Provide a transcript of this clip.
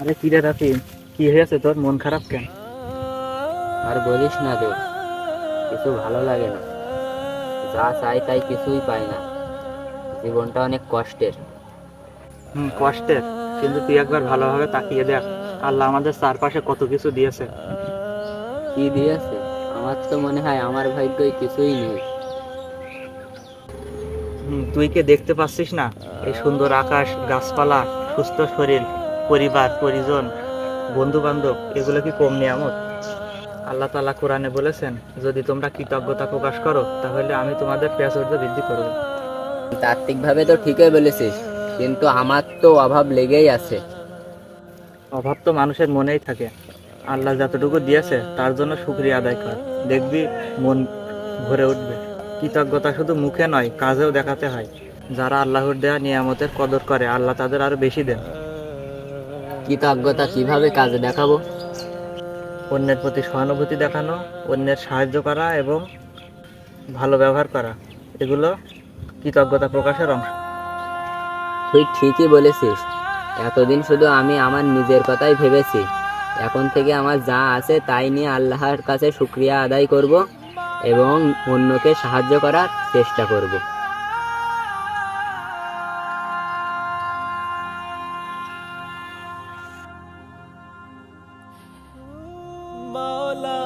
আরে কি রে রাফি কি হয়েছে তোর? মন খারাপ কেন? আর বলিস না তো কিছু ভালো লাগে না। যা চাই তাই কিছুই পাই না। জীবনটা অনেক কষ্টের। হুম কষ্টের। কিন্তু তুই একবার ভালোভাবে তাকিয়ে দেখ। আল্লাহ আমাদের চারপাশে কত কিছু দিয়েছে। কি দিয়েছে? আমার তো মনে হয় আমার ভাগ্যই কিছুই নেই। তুই কে দেখতে পাচ্ছিস না? এই সুন্দর আকাশ গাছপালা সুস্থ শরীর পরিবার পরিজন বন্ধু বান্ধব এগুলো কি কম নিয়ামত? আল্লাহ তাআলা কোরআনে বলেছেন যদি তোমরা কৃতজ্ঞতা প্রকাশ করো তাহলে আমি তোমাদের প্রাচুর্য বৃদ্ধি করব তাত্ত্বিকভাবে তো ঠিকই বলেছিস কিন্তু আমার তো অভাব লেগেই আছে। অভাব তো মানুষের মনেই থাকে। আল্লাহ যতটুকু দিয়েছে তার জন্য শুক্রিয়া আদায় কর। দেখবি মন ভরে উঠবে। কৃতজ্ঞতা শুধু মুখে নয় কাজেও দেখাতে হয়। যারা আল্লাহর দেয়া নিয়ামতের কদর করে আল্লাহ তাদের আরও বেশি দেন। কৃতজ্ঞতা কীভাবে কাজে দেখাবো? অন্যের প্রতি সহানুভূতি দেখানো অন্যের সাহায্য করা এবং ভালো ব্যবহার করা এগুলো কৃতজ্ঞতা প্রকাশের অংশ। তুই ঠিকই বলেছিস। এতদিন শুধু আমি আমার নিজের কথাই ভেবেছি। এখন থেকে আমার যা আছে তাই নিয়ে আল্লাহর কাছে শুক্রিয়া আদায় করব এবং অন্যকে সাহায্য করার চেষ্টা করব। মাওলা